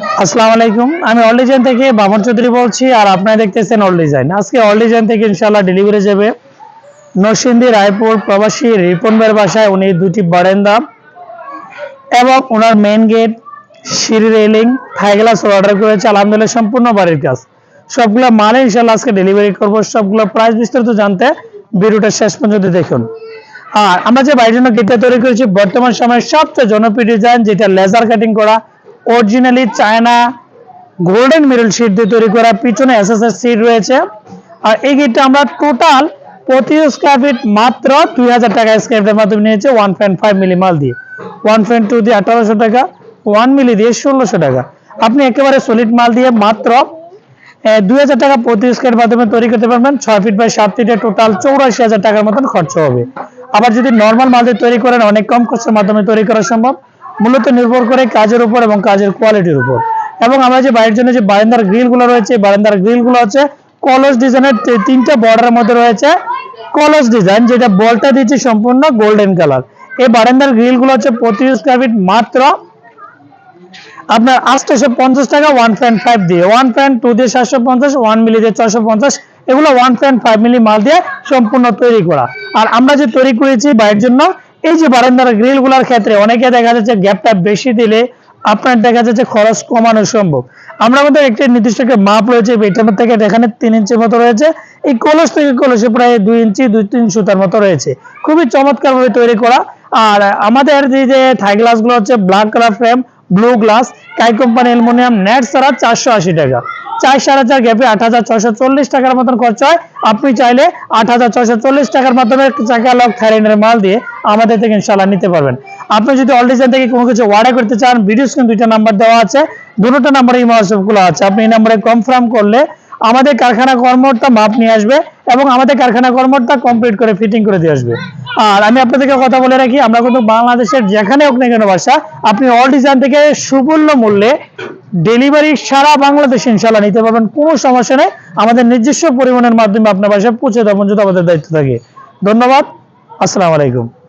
আসসালামু আলাইকুম। আমি অল ডিজাইন থেকে বামন চৌধুরী বলছি আর আপনারা দেখতেছেন অল ডিজাইন আজকে অল ডিজাইন থেকে ইনশাআল্লাহ ডেলিভারি যাবে। নরসিংদী, রায়পুর প্রবাসী রিপন ভাইয়ের বাসায় উনি দুটি বারান্দা এবং ওনার মেইন গেট সিঁড়ি রেলিং থাই গ্লাস অর্ডার করেছে। আলহামদুলিল্লাহ সম্পূর্ণ বাড়ির কাজ। সবগুলো মালে ইনশাআল্লাহ আজকে ডেলিভারি করব। সবগুলো প্রাইস বিস্তারিত জানতে ভিডিওটা শেষ পর্যন্ত দেখুন। আর আমরা যে বাড়ির জন্য গেটটা তৈরি করেছি, বর্তমান সময়ে সবচেয়ে জনপ্রিয় ডিজাইন যেটা লেজার কাটিং করা originally China golden mirror sheet দিয়ে তৈরি করা, পিছনে এসএসএস সিট রয়েছে। আর এই গেটটা আমরা টোটাল প্রতি স্কোয়ার ফিট মাত্র দুই হাজার টাকা স্কোয়ার ফিটের মাধ্যমে নিয়েছে ওয়ান পয়েন্ট ফাইভ মিলি মাল দিয়ে। ওয়ান পয়েন্ট টু দিয়ে আঠারোশো টাকা ওয়ান মিলি দিয়ে ষোলোশো টাকা। আপনি একেবারে সলিড মাল দিয়ে মাত্র দুই হাজার টাকা প্রতি স্কোয়ার মাধ্যমে তৈরি করতে পারবেন। ছয় ফিট বাই সাত ফিটে টোটাল চৌরাশি হাজার টাকার মতন খরচ হবে। আবার যদি নর্মাল মাল দিয়ে তৈরি করেন, অনেক কম খরচের মাধ্যমে তৈরি করা সম্ভব। মূলত নির্ভর করে কাজের উপর এবং কাজের কোয়ালিটির উপর। এবং আমরা যে বাড়ির জন্য যে বারান্দার গ্রিলগুলো রয়েছে বারান্দার গ্রিলগুলো হচ্ছে কলস ডিজাইনের তিনটা বর্ডারের মধ্যে রয়েছে কলস ডিজাইন যেটা বলটা দিচ্ছে সম্পূর্ণ গোল্ডেন কালার এই বারান্দার গ্রিলগুলো হচ্ছে প্রতি স্কোয়ার ফিট মাত্র। আপনার আটশোশো পঞ্চাশ টাকা ওয়ান পয়েন্ট ফাইভ দিয়ে ওয়ান পয়েন্ট টু দিয়ে সাতশো পঞ্চাশ ওয়ান মিলি দিয়ে ছশো পঞ্চাশ, এগুলো ওয়ান পয়েন্ট ফাইভ মিলি মাল দিয়ে সম্পূর্ণ তৈরি করা। আর আমরা যে তৈরি করেছি বাইরের জন্য এই যে বারান্দার গ্রিলগুলার ক্ষেত্রে অনেকে দেখা যাচ্ছে গ্যাপটা বেশি দিলে আপনার দেখা যাচ্ছে খরচ কমানো সম্ভব। আমরা আমাদের একটা নির্দিষ্ট একটা মাপ রয়েছে এটার মধ্যে থেকে এখানে তিন ইঞ্চি মতো রয়েছে। এই কলস থেকে কলসে প্রায় দুই ইঞ্চি, দুই তিন সুতার মতো রয়েছে। খুবই চমৎকার ভাবে তৈরি করা। আর আমাদের যে যে থাই গ্লাসগুলো হচ্ছে black colour frame blue glass কাই কোম্পানি অ্যালুমিনিয়াম নেট ছাড়া চারশো আশি টাকা। চার সাড়ে চার গ্যাপে আট হাজার ছশো চল্লিশ টাকার মতন খরচ হয়। আপনি চাইলে আট হাজার ছশো চল্লিশ টাকার মাধ্যমে চাকা লক থাইল্যান্ডের মাল দিয়ে আমাদের থেকে ইনশাল্লাহ নিতে পারবেন। আপনি যদি অল ডিজাইন থেকে কোনো কিছু অর্ডার করতে চান ভিডিও স্ক্রিন দুইটা নাম্বার দেওয়া আছে দুটো নাম্বারে এই হোয়াটসঅ্যাপগুলো আছে। আপনি এই নাম্বারে কনফার্ম করলে আমাদের কারখানা কর্মটা মাপ নিয়ে আসবে এবং আমাদের কারখানা কর্মটা কমপ্লিট করে ফিটিং করে দিয়ে আসবে। আর আমি আপনাদেরকে কথা বলে রাখি, আমরা কিন্তু বাংলাদেশের যেখানে হোক না কেন বাসা, আপনি অল ডিজাইন থেকে সুবর্ণ মূল্যে ডেলিভারি সারা বাংলাদেশে ইনশাল্লাহ নিতে পারবেন। কোনো সমস্যা নেই, আমাদের নিজস্ব পরিমাণের মাধ্যমে আপনার বাসায় পৌঁছে দেওয়া পর্যন্ত আমাদের দায়িত্ব থাকে। ধন্যবাদ, আসসালামু আলাইকুম।